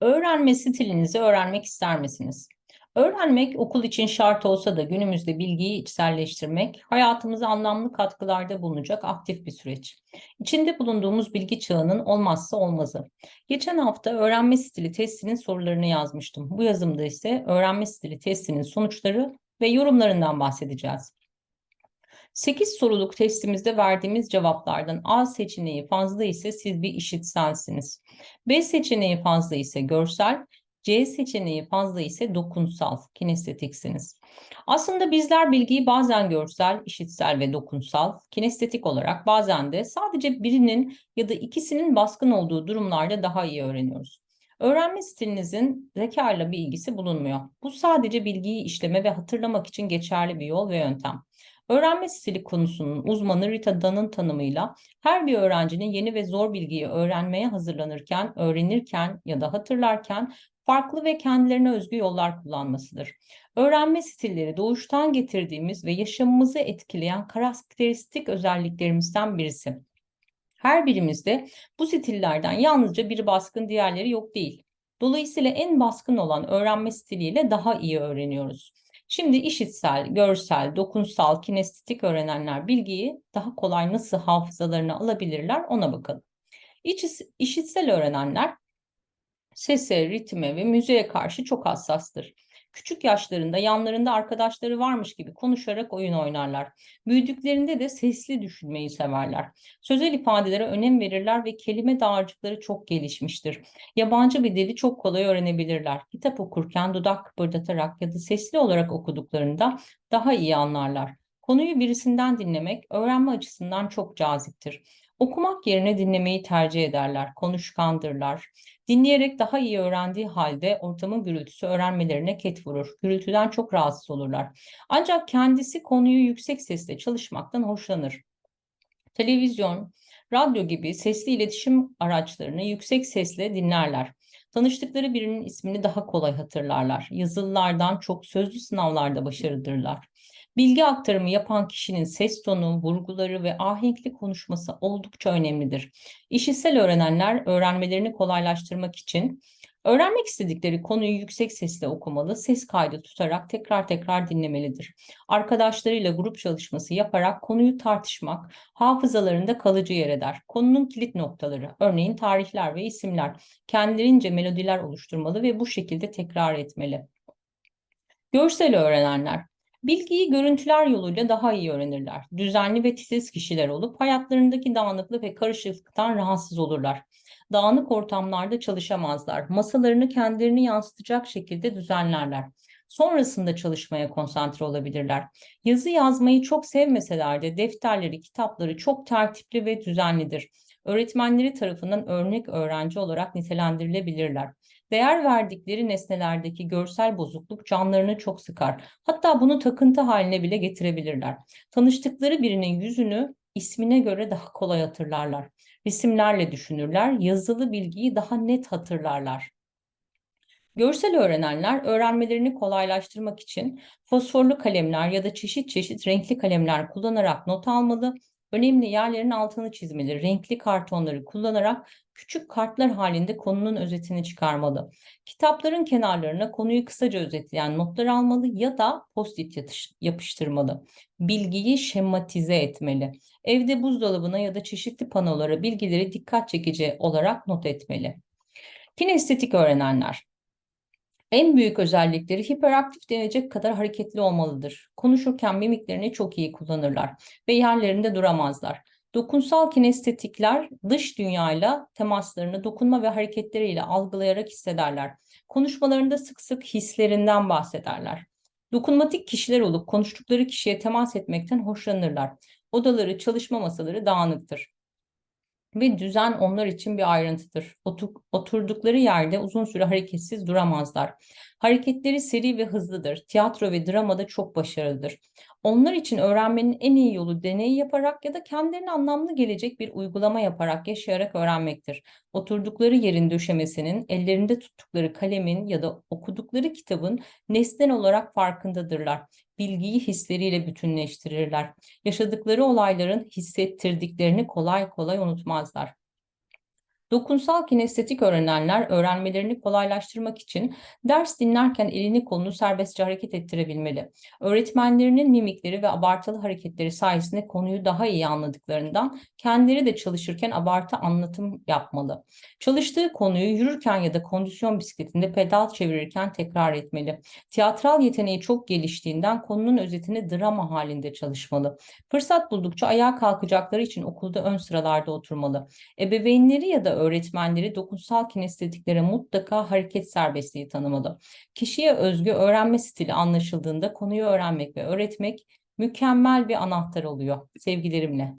Öğrenme stilinizi öğrenmek ister misiniz? Öğrenmek okul için şart olsa da günümüzde bilgiyi içselleştirmek, hayatımıza anlamlı katkılarda bulunacak aktif bir süreç. İçinde bulunduğumuz bilgi çağının olmazsa olmazı. Geçen hafta öğrenme stili testinin sorularını yazmıştım. Bu yazımda ise öğrenme stili testinin sonuçları ve yorumlarından bahsedeceğiz. 8 soruluk testimizde verdiğimiz cevaplardan A seçeneği fazla ise siz bir işitselsiniz. B seçeneği fazla ise görsel, C seçeneği fazla ise dokunsal, kinestetiksiniz. Aslında bizler bilgiyi bazen görsel, işitsel ve dokunsal, kinestetik olarak bazen de sadece birinin ya da ikisinin baskın olduğu durumlarda daha iyi öğreniyoruz. Öğrenme stilinizin zeka ile bir ilgisi bulunmuyor. Bu sadece bilgiyi işleme ve hatırlamak için geçerli bir yol ve yöntem. Öğrenme stili konusunun uzmanı Rita Dunn'ın tanımıyla her bir öğrencinin yeni ve zor bilgiyi öğrenmeye hazırlanırken, öğrenirken ya da hatırlarken farklı ve kendilerine özgü yollar kullanmasıdır. Öğrenme stilleri doğuştan getirdiğimiz ve yaşamımızı etkileyen karakteristik özelliklerimizden birisi. Her birimizde bu stillerden yalnızca biri baskın diğerleri yok değil. Dolayısıyla en baskın olan öğrenme stiliyle daha iyi öğreniyoruz. Şimdi işitsel, görsel, dokunsal, kinestetik öğrenenler bilgiyi daha kolay nasıl hafızalarına alabilirler ona bakalım. İç, işitsel öğrenenler sese, ritme ve müziğe karşı çok hassastır. Küçük yaşlarında yanlarında arkadaşları varmış gibi konuşarak oyun oynarlar. Büyüdüklerinde de sesli düşünmeyi severler. Sözel ifadelere önem verirler ve kelime dağarcıkları çok gelişmiştir. Yabancı bir dili çok kolay öğrenebilirler. Kitap okurken dudak kıpırdatarak ya da sesli olarak okuduklarında daha iyi anlarlar. Konuyu birisinden dinlemek öğrenme açısından çok caziptir. Okumak yerine dinlemeyi tercih ederler, konuşkandırlar. Dinleyerek daha iyi öğrendiği halde ortamın gürültüsü öğrenmelerine ket vurur. Gürültüden çok rahatsız olurlar. Ancak kendisi konuyu yüksek sesle çalışmaktan hoşlanır. Televizyon, radyo gibi sesli iletişim araçlarını yüksek sesle dinlerler. Tanıştıkları birinin ismini daha kolay hatırlarlar. Yazılılardan çok sözlü sınavlarda başarılıdırlar. Bilgi aktarımı yapan kişinin ses tonu, vurguları ve ahenkli konuşması oldukça önemlidir. İşitsel öğrenenler öğrenmelerini kolaylaştırmak için Öğrenmek istedikleri konuyu yüksek sesle okumalı, ses kaydı tutarak tekrar tekrar dinlemelidir. Arkadaşlarıyla grup çalışması yaparak konuyu tartışmak hafızalarında kalıcı yer eder. Konunun kilit noktaları, örneğin tarihler ve isimler, kendilerince melodiler oluşturmalı ve bu şekilde tekrar etmeli. Görsel öğrenenler, Bilgiyi görüntüler yoluyla daha iyi öğrenirler. Düzenli ve titiz kişiler olup hayatlarındaki dağınıklık ve karışıklıktan rahatsız olurlar. Dağınık ortamlarda çalışamazlar. Masalarını kendilerini yansıtacak şekilde düzenlerler. Sonrasında çalışmaya konsantre olabilirler. Yazı yazmayı çok sevmeseler de defterleri, kitapları çok tertipli ve düzenlidir. Öğretmenleri tarafından örnek öğrenci olarak nitelendirilebilirler. Değer verdikleri nesnelerdeki görsel bozukluk canlarını çok sıkar. Hatta bunu takıntı haline bile getirebilirler. Tanıştıkları birinin yüzünü ismine göre daha kolay hatırlarlar. Resimlerle düşünürler, yazılı bilgiyi daha net hatırlarlar. Görsel öğrenenler öğrenmelerini kolaylaştırmak için fosforlu kalemler ya da çeşit çeşit renkli kalemler kullanarak not almalı Önemli yerlerin altını çizmeli, renkli kartonları kullanarak küçük kartlar halinde konunun özetini çıkarmalı. Kitapların kenarlarına konuyu kısaca özetleyen notlar almalı ya da post-it yapıştırmalı. Bilgiyi şematize etmeli. Evde buzdolabına ya da çeşitli panolara bilgileri dikkat çekici olarak not etmeli. Kinestetik öğrenenler. En büyük özellikleri hiperaktif denecek kadar hareketli olmalıdır. Konuşurken mimiklerini çok iyi kullanırlar ve yerlerinde duramazlar. Dokunsal kinestetikler dış dünyayla temaslarını dokunma ve hareketleriyle algılayarak hissederler. Konuşmalarında sık sık hislerinden bahsederler. Dokunmatik kişiler olup konuştukları kişiye temas etmekten hoşlanırlar. Odaları, çalışma masaları dağınıktır ve düzen onlar için bir ayrıntıdır. Oturdukları yerde uzun süre hareketsiz duramazlar. Hareketleri seri ve hızlıdır. Tiyatro ve dramada çok başarılıdır. Onlar için öğrenmenin en iyi yolu deney yaparak ya da kendilerine anlamlı gelecek bir uygulama yaparak, yaşayarak öğrenmektir. Oturdukları yerin döşemesinin, ellerinde tuttukları kalemin ya da okudukları kitabın nesnel olarak farkındadırlar. Bilgiyi hisleriyle bütünleştirirler. Yaşadıkları olayların hissettirdiklerini kolay kolay unutmazlar. Dokunsal kinestetik öğrenenler öğrenmelerini kolaylaştırmak için ders dinlerken elini kolunu serbestçe hareket ettirebilmeli. Öğretmenlerinin mimikleri ve abartılı hareketleri sayesinde konuyu daha iyi anladıklarından kendileri de çalışırken abartı anlatım yapmalı. Çalıştığı konuyu yürürken ya da kondisyon bisikletinde pedal çevirirken tekrar etmeli. Tiyatral yeteneği çok geliştiğinden konunun özetini drama halinde çalışmalı. Fırsat buldukça ayağa kalkacakları için okulda ön sıralarda oturmalı. Ebeveynleri ya da öğretmenleri dokunsal kinestetiklere mutlaka hareket serbestliği tanımalı. Kişiye özgü öğrenme stili anlaşıldığında konuyu öğrenmek ve öğretmek mükemmel bir anahtar oluyor. Sevgilerimle.